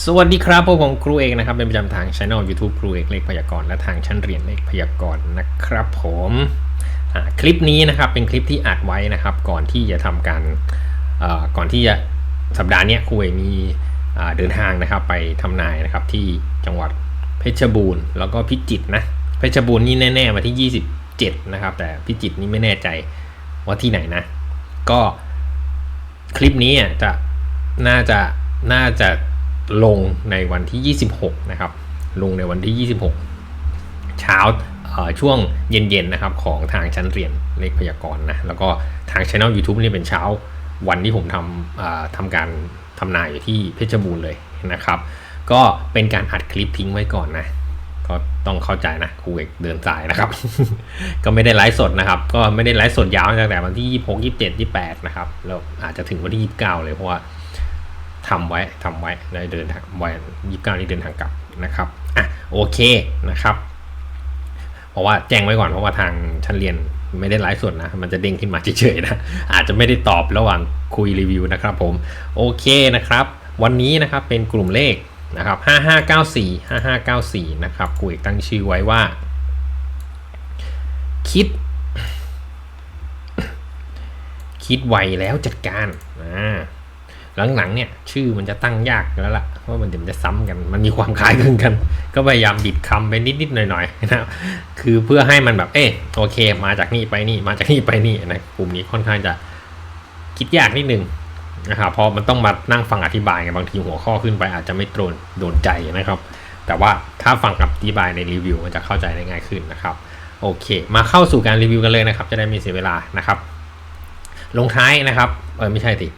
สวัสดีครับพวกผมครูเอกนะครับ เป็นประจำทางช่อง YouTube ครูเอกเลขพยากรณ์และทางชั้นเรียนเลขพยากรณ์นะครับ ผมคลิปนี้นะครับเป็นคลิปที่อัดไว้นะครับ ก่อนที่จะทำการก่อนที่จะสัปดาห์นี้ครูเอกมีเดินทางนะครับไปทำนายนะครับที่จังหวัดเพชรบูรณ์แล้วก็พิจิตรนะเพชรบูรณ์นี่แน่ๆมาที่ 27 นะครับ แต่พิจิตรนี่ไม่แน่ใจว่าที่ไหนนะ ก็คลิปนี้จะน่าจะน่าจะ ลงในวันที่ 26 นะครับ ลงในวันที่ 26 เช้าเอ่อช่วงเย็นๆนะครับของทางชั้นเรียนเลขพยากรณ์นะแล้วก็ทาง Channel YouTube นี่เป็นเช้าวันที่ผมทำทำการทำนายอยู่ที่เพชรบูรณ์เลยนะครับ ก็เป็นการอัดคลิปทิ้งไว้ก่อนนะก็ต้องเข้าใจนะครูเอกเดินสายนะครับ ก็ไม่ได้ไลฟ์สดนะครับ ก็ไม่ได้ไลฟ์สดยาวตั้งแต่วันที่ 26 27 28 นะครับแล้วอาจจะถึงวันที่ 29 เลยเพราะว่า ทำไว้ทำไว้ได้เดินทางไวัน29นี้เดินทางกลับนะครับอะโอเคนะครับ เพราะว่าแจ้งไว้ก่อนเพราะว่าทางชั้นเรียนไม่ได้ไลฟ์สดนะ มันจะเด้งขึ้นมาเฉยๆนะ อาจจะไม่ได้ตอบระหว่างคุยรีวิวนะครับผม โอเคนะครับ วันนี้นะครับเป็นกลุ่มเลขนะครับ 5594 5594 นะครับกูเอกตั้งชื่อไว้ว่า คิด คิดไวแล้วจัดการอ่า หลังๆเนี่ยชื่อมันจะตั้งยากแล้วล่ะเพราะมันเดี๋ยวมันจะซ้ำกัน มันมีความคล้ายคลึงกัน ก็พยายามบิดคำไปนิดๆหน่อยๆนะครับคือเพื่อให้มันแบบเออโอเค มาจากนี่ไปนี่มาจากนี่ไปนี่นะกลุ่มนี้ค่อนข้างจะคิดยากนิดนึงนะครับเพราะมันต้องมานั่งฟังอธิบายบางทีหัวข้อขึ้นไปอาจจะไม่ตรงโดนใจนะครับ แต่ว่าถ้าฟังอธิบายในรีวิวมันจะเข้าใจได้ง่ายขึ้นนะครับโอเค มาเข้าสู่การรีวิวกันเลยนะครับ จะได้มีเสียเวลานะครับ ลงท้ายนะครับเออไม่ใช่สิ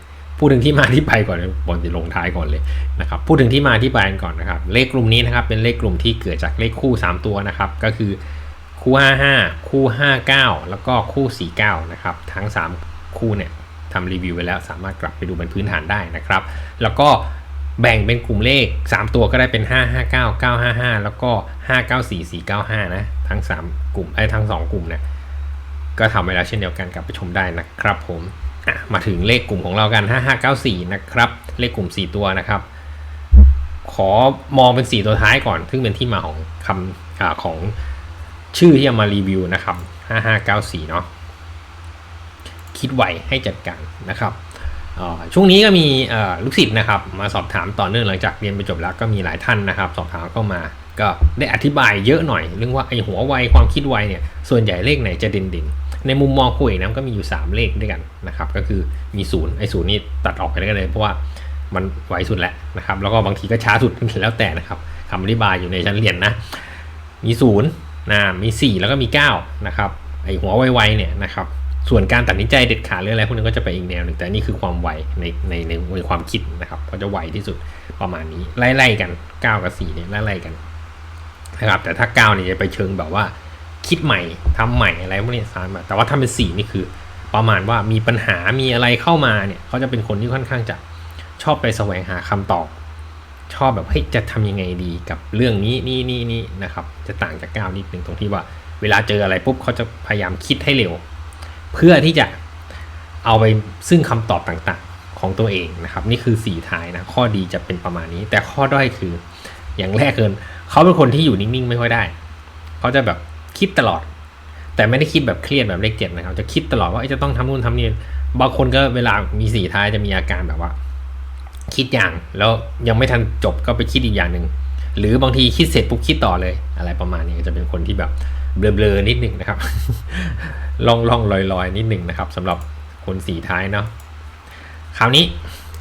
พูดถึงที่มาที่ไปก่อนบอลจะลงท้ายก่อนเลยนะครับพูดถึงที่มาที่ไปกันก่อนนะครับ เลขกลุ่มนี้นะครับเป็นเลขกลุ่มที่เกิดจากเลขคู่ 3 ตัวนะครับ ก็คือคู่ 55 คู่ 59 แล้วก็คู่ 49 นะครับ ทั้ง 3 คู่เนี่ยทำรีวิวไว้แล้วสามารถกลับไปดูเป็นพื้นฐานได้นะครับ แล้วก็แบ่งเป็นกลุ่มเลข 3 ตัวก็ได้เป็น 559 955 แล้วก็ 594 495 นะทั้ง 3 กลุ่มไอ้ทั้ง 2 กลุ่มเนี่ยก็ทำไว้แล้วเช่นเดียวกันกลับไปชมได้นะครับผม มาถึงเลขกลุ่มของเรากัน 5594 นะครับ เลขกลุ่ม 4 ตัวนะครับ ขอมองเป็น 4 ตัวท้ายก่อน ซึ่งเป็นที่มาของคำอของชื่อที่เอามารีวิวนะครับ 5594 เนาะคิดไวให้จัดการนะครับช่วงนี้ก็มีลูกศิษย์นะครับ มาสอบถามต่อเนื่องหลังจากเรียนไปจบแล้วก็มีหลายท่านนะครับ สอบถามเข้ามาก็ได้อธิบายเยอะหน่อย เรื่องว่าไอ้หัวไวความคิดไวเนี่ยส่วนใหญ่เลขไหนจะเด่นๆ ในมุมมองคุยนะก็มีอยู่ 3 เลขด้วยกันนะครับ ก็คือมีศูนย์ไอ้ศูนย์นี่ตัดออกไปได้เลย เพราะว่ามันไวสุดแล้วนะครับ แล้วก็บางทีก็ช้าสุดแล้วแต่นะครับคำอธิบายอยู่ในชั้นเรียนนะ มีศูนย์นะมี 4 แล้วก็มี9นะครับไอหัวไวๆเนี่ยนะครับส่วนการตัดสินใจเด็ดขาดหรืออะไรพวกนี้ก็จะไปอีกแนวหนึ่งแต่นี่คือความไวในในในในความคิดนะครับก็จะไวที่สุดประมาณนี้ไล่ๆกัน 9 กับ4เนี่ยไล่ๆกันนะครับแต่ถ้า9เนี่ยจะไปเชิงแบบว่า คิดใหม่ทำใหม่อะไรพวกนี้สารมาแต่ว่าถ้าเป็น4นี่คือ ประมาณว่ามีปัญหามีอะไรเข้ามาเนี่ยเขาจะเป็นคนที่ค่อนข้างจะชอบไปแสวงหาคำตอบ ชอบแบบเฮ้ยจะทำยังไงดีกับเรื่องนี้นี่นี่นี่นะครับ จะต่างจากก้าวนิดหนึ่งตรงที่ว่า เวลาเจออะไรปุ๊บเขาจะพยายามคิดให้เร็ว เพื่อที่จะเอาไปซึ่งคำตอบต่างๆของตัวเองนะครับ นี่คือสี่ท้ายนะข้อดีจะเป็นประมาณนี้ แต่ข้อด้อยคืออย่างแรกเกินเขาเป็นคนที่อยู่นิ่งๆ ไม่ค่อยได้เขาจะแบบ คิดตลอด แต่ไม่ได้คิดแบบเครียดแบบเลขเจ็ดนะครับ จะคิดตลอดว่าจะต้องทำนู่นทำนี่บางคนก็เวลามีสี่ท้ายจะมีอาการแบบว่า คิดอย่างแล้วยังไม่ทันจบก็ไปคิดอีกอย่างหนึ่งหรือบางทีคิดเสร็จปุ๊บคิดต่อเลย อะไรประมาณนี้จะเป็นคนที่แบบเบลอๆนิดหนึ่งนะครับล่องล่องลอยลอยๆนิดหนึ่งนะครับสำหรับคนสีท้ายเนาะคราวนี้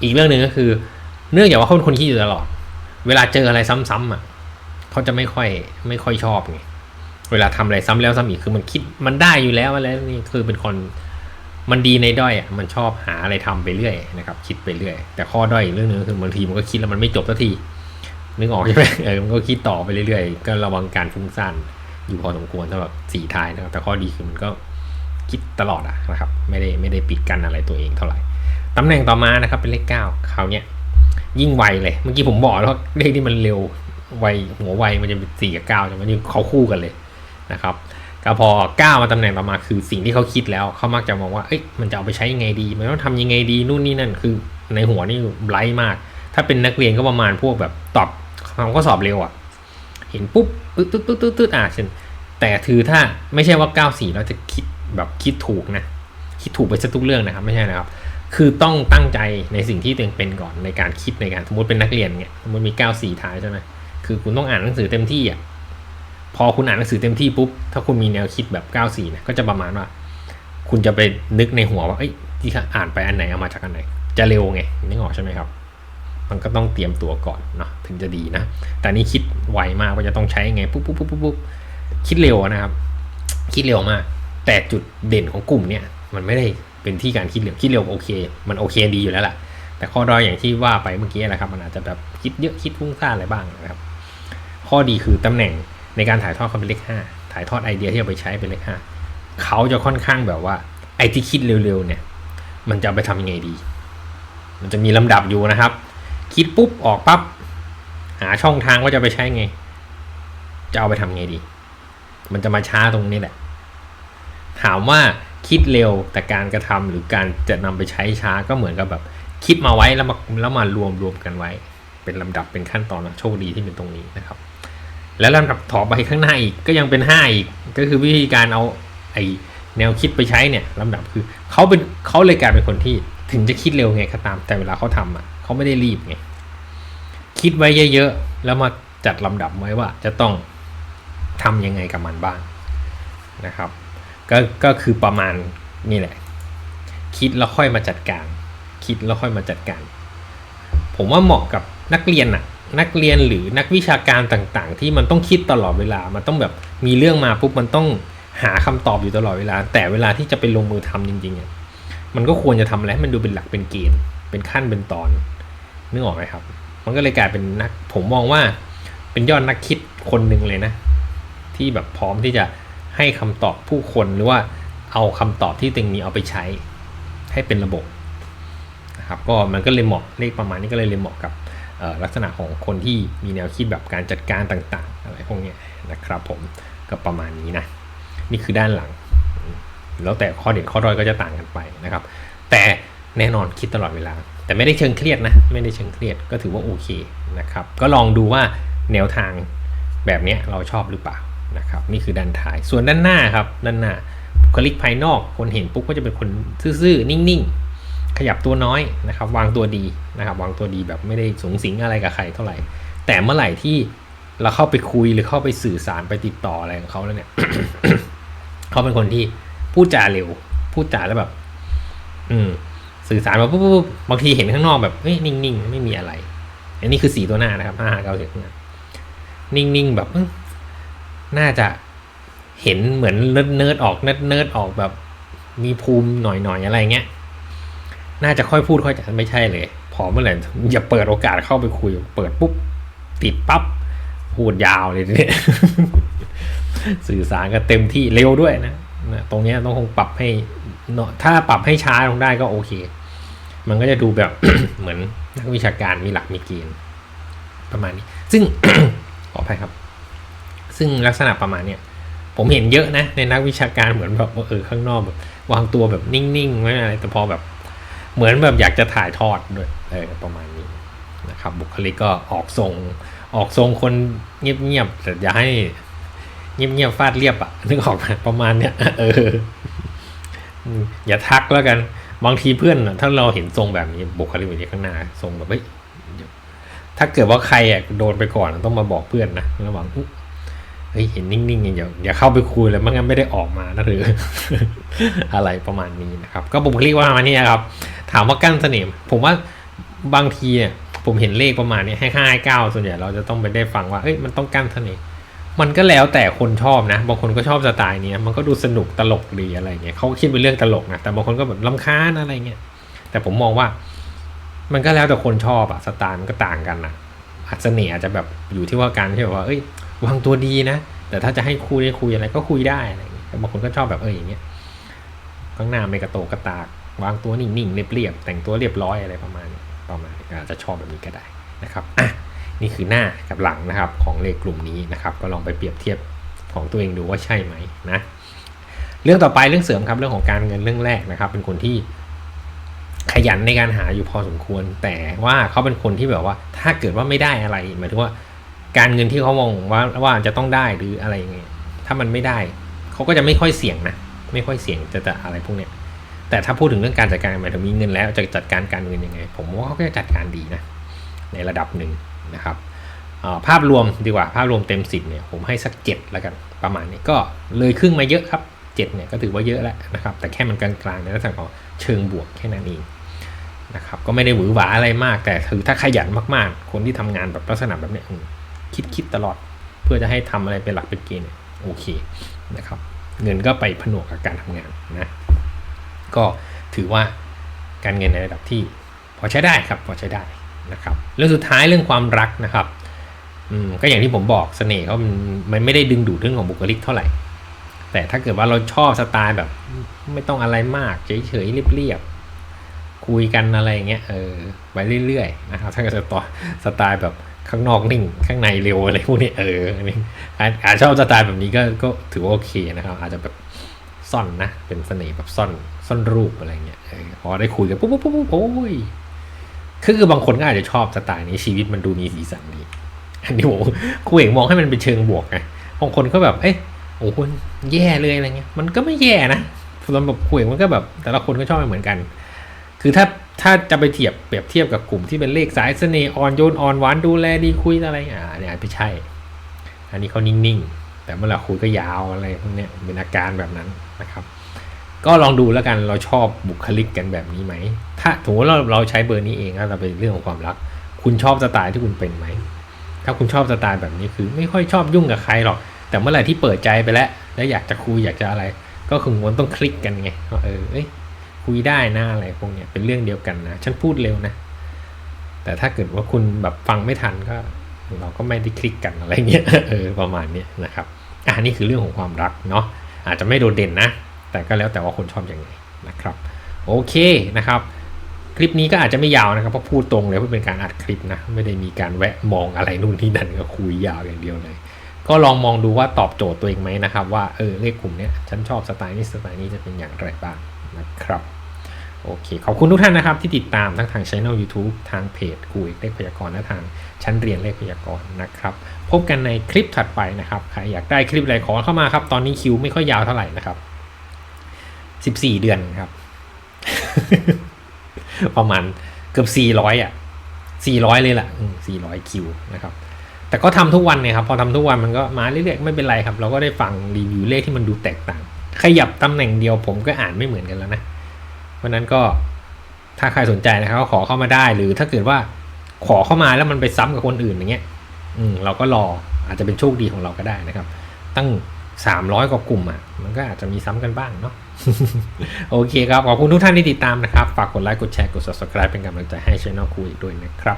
อีกเรื่องหนึ่งก็คือ เนื่องจากว่าเขาเป็นคนคิดอยู่ตลอด เวลาเจออะไรซ้ำๆอะเขาจะไม่ค่อยไม่ค่อยชอบไง เวลาทำอะไรซ้ำแล้วซ้ำอีกคือมันคิดมันได้อยู่แล้วอะไรนี่คือเป็นคนมันดีในด้อยอะมันชอบหาอะไรทำไปเรื่อยนะครับ คิดไปเรื่อย แต่ข้อด้อยอีกเรื่องหนึงคือบางทีมันก็คิดแล้วมันไม่จบสักทีนึกออกใช่ไหมเออมันก็คิดต่อไปเรื่อยๆ ก็ระวังการฟุ้งซ่านอยู่พอสมควรสำหรับสี่ทายนะครับ แต่ข้อดีคือมันก็คิดตลอดอะนะครับ ไม่ได้ไม่ได้ปิดกั้นอะไรตัวเองเท่าไหร่ตำแหน่งต่อมานะครับเป็นเลขเก้าคราวเนี้ยยิ่งไวเลยเมื่อกี้ผมบอกแล้วเลขที่มันเร็วไวหัวไวมันจะเป็นสี่กับเก้าใช่ไหมนี่เขาคู่กันเลย นะครับก็พอก้าวมาตำแหน่งต่อมาคือสิ่งที่เขาคิดแล้วเขามักจะมองว่าเอ้ยมันจะเอาไปใช้ยังไงดี มันต้องทำยังไงดีนู่นนี่นั่นคือในหัวนี่ไร้มาก ถ้าเป็นนักเรียนก็ประมาณพวกแบบตอบทำข้อสอบเร็วอะเห็นปุ๊บตึ๊ดตึ๊ดตึ๊ดตึ๊ดตึ๊ดอะเช่นแต่ถือถ้าไม่ใช่ว่า 94เราจะคิดแบบคิดถูกนะ คิดถูกไปซะทุกเรื่องนะครับ ไม่ใช่นะครับ คือต้องตั้งใจในสิ่งที่ตัวเองเป็นก่อนในการคิดในการสมมติเป็นนักเรียนเนี่ยสมมติมี 94 ท้ายใช่ไหมคือคุณต้องอ่านหนังสือเต็มที่อะ พอคุณอ่านหนังสือเต็มที่ปุ๊บ ถ้าคุณมีแนวคิดแบบ94นะก็จะประมาณว่า คุณจะไปนึกในหัวว่าเอ้ยที่อ่านไปอันไหนเอามาจากอันไหน จะเร็วไงนึกออกใช่ไหมครับ มันก็ต้องเตรียมตัวก่อนเนาะถึงจะดีนะ แต่นี่คิดไวมากว่าจะต้องใช้ไงปุ๊บปุ๊บปุ๊บปุ๊บปุ๊บคิดเร็วนะครับ คิดเร็วมาก แต่จุดเด่นของกลุ่มเนี่ยมันไม่ได้เป็นที่การคิดเร็วคิดเร็วโอเค มันโอเคดีอยู่แล้วแหละแต่ข้อด้อยอย่างที่ว่าไปเมื่อกี้แหละครับ มันอาจจะแบบคิดเยอะคิดฟุ้งซ่านอะไรบ้างนะครับ ข้อดีคือตำแหน่ง ในการถ่ายทอดเขาเป็นเลขห้าถ่ายทอดไอเดียที่เอาไปใช้เป็นเลขห้าเขาจะค่อนข้างแบบว่า ไอที่คิดเร็วๆเนี่ย มันจะไปทำยังไงดี มันจะมีลำดับอยู่นะครับ คิดปุ๊บออกปั๊บหาช่องทางว่าจะไปใช้ไง จะเอาไปทำไงดี มันจะมาช้าตรงนี้แหละ ถามว่าคิดเร็วแต่การกระทำหรือการจะนำไปใช้ช้าก็เหมือนกับแบบ คิดมาไว้แล้วมาแล้วมารวมรวมกันไว้ เป็นลำดับเป็นขั้นตอนนะโชคดีที่เป็นตรงนี้นะครับ แล้วลำดับต่อไปข้างหน้าอีกก็ยังเป็นห้าอีก ก็คือวิธีการเอาไอแนวคิดไปใช้เนี่ยลำดับคือเขาเป็นเขาเลยกลายเป็นคนที่ถึงจะคิดเร็วไงก็ตามแต่เวลาเขาทำอะเขาไม่ได้รีบไงคิดไว้เยอะๆแล้วมาจัดลำดับไว้ว่าจะต้องทำยังไงกับมันบ้างนะครับ ก็ก็คือประมาณนี่แหละ คิดแล้วค่อยมาจัดการ คิดแล้วค่อยมาจัดการ ผมว่าเหมาะกับนักเรียนน่ะ นักเรียนหรือนักวิชาการต่างๆ ที่มันต้องคิดตลอดเวลา มันต้องแบบมีเรื่องมาปุ๊บมันต้องหาคำตอบอยู่ตลอดเวลา แต่เวลาที่จะไปลงมือทำจริงๆอะมันก็ควรจะทำอะไรให้มันดูเป็นหลักเป็นเกณฑ์เป็นขั้นเป็นตอนนึกออกไหมครับ มันก็เลยกลายเป็นนัก ผมมองว่าเป็นยอดนักคิดคนหนึ่งเลยนะ ที่แบบพร้อมที่จะให้คำตอบผู้คนหรือว่าเอาคำตอบที่ตัวเองมีเอาไปใช้ให้เป็นระบบนะครับก็มันก็เลยเหมาะเลขประมาณนี้ก็เลยเลยเหมาะกับ ลักษณะของคนที่มีแนวคิดแบบการจัดการต่างๆ อะไรพวกนี้นะครับผมก็ประมาณนี้นะนี่คือด้านหลัง แล้วแต่ข้อเด่นข้อด้อยก็จะต่างกันไปนะครับ แต่แน่นอนคิดตลอดเวลา แต่ไม่ได้เชิงเครียดนะไม่ได้เชิงเครียดก็ถือว่าโอเคนะครับก็ลองดูว่าแนวทางแบบนี้เราชอบหรือเปล่านะครับนี่คือด้านท้ายส่วนด้านหน้าครับด้านหน้าบุคลิกภายนอกคนเห็นปุ๊บก็จะเป็นคนซื่อๆนิ่งๆ ขยับตัวน้อยนะครับ วางตัวดีนะครับ วางตัวดีแบบไม่ได้สูงสิงอะไรกับใครเท่าไหร่ แต่เมื่อไหร่ที่เราเข้าไปคุยหรือเข้าไปสื่อสารไปติดต่ออะไรของเขาแล้วเนี่ยเขาเป็นคนที่พูดจาเร็ว พูดจาแล้วแบบ อืม สื่อสารมาปุ๊บปุ๊บบางทีเห็นข้างนอกแบบเฮ้ยนิ่งๆไม่มีอะไร อันนี้คือสีตัวหน้านะครับห้าเก้าเจ็ดนะนิ่งๆแบบน่าจะเห็นเหมือนเนิร์ดเนิร์ดออกเนิร์ดเนิร์ดออกแบบ มีภูมิหน่อยๆอะไรเงี้ย น่าจะค่อยพูดค่อยจะไม่ใช่เลย พอเมื่อไหร่อย่าเปิดโอกาสเข้าไปคุย เปิดปุ๊บติดปั๊บพูดยาวเลยเนี่ยสื่อสารกันเต็มที่เร็วด้วยนะนะตรงนี้ต้องคงปรับให้เนอะถ้าปรับให้ช้าลงได้ก็โอเค มันก็จะดูแบบเหมือนนักวิชาการมีหลักมีเกณฑ์ประมาณนี้ ซึ่งขออภัยครับ ซึ่งลักษณะประมาณเนี้ยผมเห็นเยอะนะในนักวิชาการเหมือนแบบเออข้างนอกแบบวางตัวแบบนิ่งๆไม่อะไรแต่พอแบบ เหมือนแบบอยากจะถ่ายทอดด้วยเออประมาณนี้นะครับ บุคลิกก็ออกทรงออกทรงคนเงียบๆแต่อย่าให้เงียบๆฟาดเรียบอะนึกออกไหมประมาณเนี้ยเอออืมอย่าทักแล้วกัน บางทีเพื่อนอะถ้าเราเห็นทรงแบบนี้บุคลิกแบบนี้ข้างหน้าทรงแบบเฮ้ยเดี๋ยวถ้าเกิดว่าใครอะโดนไปก่อนต้องมาบอกเพื่อนนะระหว่างอุ๊ย เฮ้ยเห็นนิ่งๆอย่าเดียวอย่าเข้าไปคุยเลยไม่งั้นไม่ได้ออกมานะหรือ อะไรประมาณนี้นะครับ ก็บุคลิกว่ามานี่นะครับ ถามว่ากั้นเสน่ห์ผมว่าบางทีอะผมเห็นเลขประมาณนี้ให้ห้าเก้าส่วนใหญ่เราจะต้องไปได้ฟังว่าเอ้ยมันต้องกั้นเสน่ห์มันก็แล้วแต่คนชอบนะ บางคนก็ชอบสไตล์นี้มันก็ดูสนุกตลกดีอะไรเงี้ยเขาคิดเป็นเรื่องตลกนะแต่บางคนก็แบบลำคาญอะไรเงี้ยแต่ผมมองว่า มันก็แล้วแต่คนชอบอะสไตล์มันก็ต่างกันนะอาจเสน่ห์อาจจะแบบอยู่ที่ว่าการที่แบบว่าเอ้ย วางตัวดีนะ แต่ถ้าจะให้คุยได้คุยอะไรก็คุยได้อะไรเงี้ยแต่บางคนก็ชอบแบบเอออย่างเงี้ยข้างหน้าไม่กระโตกกระตาก วางตัวนิ่งๆเรียบๆแต่งตัวเรียบร้อยอะไรประมาณนี้ประมาณอาจจะชอบแบบนี้ก็ได้นะครับอะนี่คือหน้ากับหลังนะครับของเลขกลุ่มนี้นะครับ ก็ลองไปเปรียบเทียบของตัวเองดูว่าใช่ไหมนะเรื่องต่อไปเรื่องเสริมครับเรื่องของการเงินเรื่องแรกนะครับ เป็นคนที่ขยันในการหาอยู่พอสมควร แต่ว่าเขาเป็นคนที่แบบว่า ถ้าเกิดว่าไม่ได้อะไรหมายถึงว่า การเงินที่เขามองว่าว่าจะต้องได้หรืออะไรยังไงถ้ามันไม่ได้เขาก็จะไม่ค่อยเสี่ยงนะไม่ค่อยเสี่ยงจะจะอะไรพวกเนี้ยแต่ถ้าพูดถึงเรื่องการจัดการหมายถึงมีเงินแล้วจะจัดการการเงินยังไง ผมว่าเขาก็จะจัดการดีนะในระดับหนึ่งนะครับภาพรวมดีกว่าภาพรวมเต็มสิบเนี่ยผมให้สักเจ็ดแล้วกันประมาณนี้ก็เลยครึ่งมาเยอะครับเจ็ดเนี่ยก็ถือว่าเยอะแล้วนะครับแต่แค่มันกลางๆในลักษณะของเชิงบวกแค่นั้นเองนะครับก็ไม่ได้หวือหวาอะไรมาก แต่คือถ้าขยันมากๆ คนที่ทำงานแบบลักษณะแบบเนี้ย คิดคิดตลอด เพื่อจะให้ทำอะไรเป็นหลักเป็นเกณฑ์โอเคนะครับ เงินก็ไปผนวกกับการทำงานนะก็ถือว่าการเงินในระดับที่พอใช้ได้ครับพอใช้ได้นะครับเรื่องสุดท้ายเรื่องความรักนะครับอก็อย่างที่ผมบอกเสน่ห์เขามันไม่ได้ดึงดูดเรื่องของบุคลิกเท่าไหร่ แต่ถ้าเกิดว่าเราชอบสไตล์แบบ ไม่ต้องอะไรมากเฉยๆเรียบๆคุยกันอะไรอย่างเงี้ยเออไปเรื่อยๆนะครับถ้าเกิดตล์สไตล์แบบ ข้างนอกนิ่งข้างในเร็วอะไรพวกนี้เอออันนี้อาอาจชอบสไตล์แบบนี้ก็ก็ถือว่าโอเคนะครับ อาจจะแบบซ่อนนะ เป็นเสน่ห์แบบซ่อนซ่อนรูปอะไรเงี้ยพอได้คุยกันปุ๊บปุ๊บปุ๊บปุ๊บโอ้ยคือคือบางคนก็อาจจะชอบสไตล์นี้ชีวิตมันดูมีสีสันดีอันนี้ผมครูเอกมองให้มันเป็นเชิงบวกไงบางคนก็แบบเอ้ยโอ้โหแย่เลยอะไรเงี้ยมันก็ไม่แย่นะสำหรับครูเอกมันก็แบบ แต่ละคนก็ชอบไม่เหมือนกัน คือถ้า ถ้าจะไปเทียบเปรียบเทียบกับกลุ่มที่เป็นเลขสายเสน่ห์อ่อนโยนอ่อนหวานดูแลดีคุยอะไรอ่าเนี่ยไม่ใช่ อันนี้เขานิ่งๆ แต่เมื่อเราคุยก็ยาวอะไรพวกเนี้ยเป็นอาการแบบนั้นนะครับ ก็ลองดูแล้วกันเราชอบบุคลิกกันแบบนี้ไหม ถ้าถือว่าเราเราใช้เบอร์นี้เองแล้วเราเป็นเรื่องของความรัก คุณชอบสไตล์ที่คุณเป็นไหม ถ้าคุณชอบสไตล์แบบนี้คือ ไม่ค่อยชอบยุ่งกับใครหรอก แต่เมื่อไหร่ที่เปิดใจไปแล้ว แล้วอยากจะคุยอยากจะอะไร ก็คือมันต้องคลิกกันไงเออเอ้ย คุยได้นะอะไรพวกเนี้ยเป็นเรื่องเดียวกันนะฉันพูดเร็วนะ แต่ถ้าเกิดว่าคุณแบบฟังไม่ทันก็ เราก็ไม่ได้คลิกกันอะไรเงี้ยเออประมาณเนี้ยนะครับอ่านี่คือเรื่องของความรักเนาะอาจจะไม่โดดเด่นนะ แต่ก็แล้วแต่ว่าคนชอบอยังไงนะครับโอเคนะครับ คลิปนี้ก็อาจจะไม่ยาวนะครับเพราะพูดตรงเลยว่าเป็นการอัดคลิปนะไม่ได้มีการแวะมองอะไรนู่นที่นั่นก็คุยยาวอย่างเดียวเลยก็ลองมองดูว่าตอบโจทย์ตัวเองไหมนะครับ ว่าเออเลขกลุ่มเนี้ยฉันชอบสไตล์นี้สไตล์นี้จะเป็นอย่างไรบ้าง นะครับ โอเค ขอบคุณทุกท่านนะครับที่ติดตามทั้งทางช่อง YouTube ทางเพจกูเอกเลขพยากรณ์และทางชั้นเรียนเลขพยากรณ์นะครับ พบกันในคลิปถัดไปนะครับ ใครอยากได้คลิปอะไรขอเข้ามาครับ ตอนนี้คิวไม่ค่อยยาวเท่าไหร่นะครับ 14 เดือนครับ ประมาณเกือบ 400 อะ 400 เลยแหละ400 คิวนะครับแต่ก็ทำทุกวันเนี่ยครับพอทำทุกวันมันก็มาเรื่อยๆไม่เป็นไรครับ เราก็ได้ฟังรีวิวเลขที่มันดูแตกต่าง ขยับตำแหน่งเดียวผมก็อ่านไม่เหมือนกันแล้วนะเพราะนั้นก็ถ้าใครสนใจนะครับก็ขอเข้ามาได้ หรือถ้าเกิดว่าขอเข้ามาแล้วมันไปซ้ำกับคนอื่นอย่างเงี้ย อืมเราก็รออาจจะเป็นโชคดีของเราก็ได้นะครับ ตั้ง300กว่ากลุ่มอะ มันก็อาจจะมีซ้ำกันบ้างเนาะ โอเคครับ ขอบคุณทุกท่านที่ติดตามนะครับ ฝากกดไลค์ กดแชร์ กด subscribe เป็นกำลังใจให้ช่องคุยด้วยนะครับ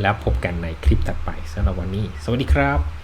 แล้วพบกันในคลิปถัดไปสำหรับวันนี้ สวัสดีครับ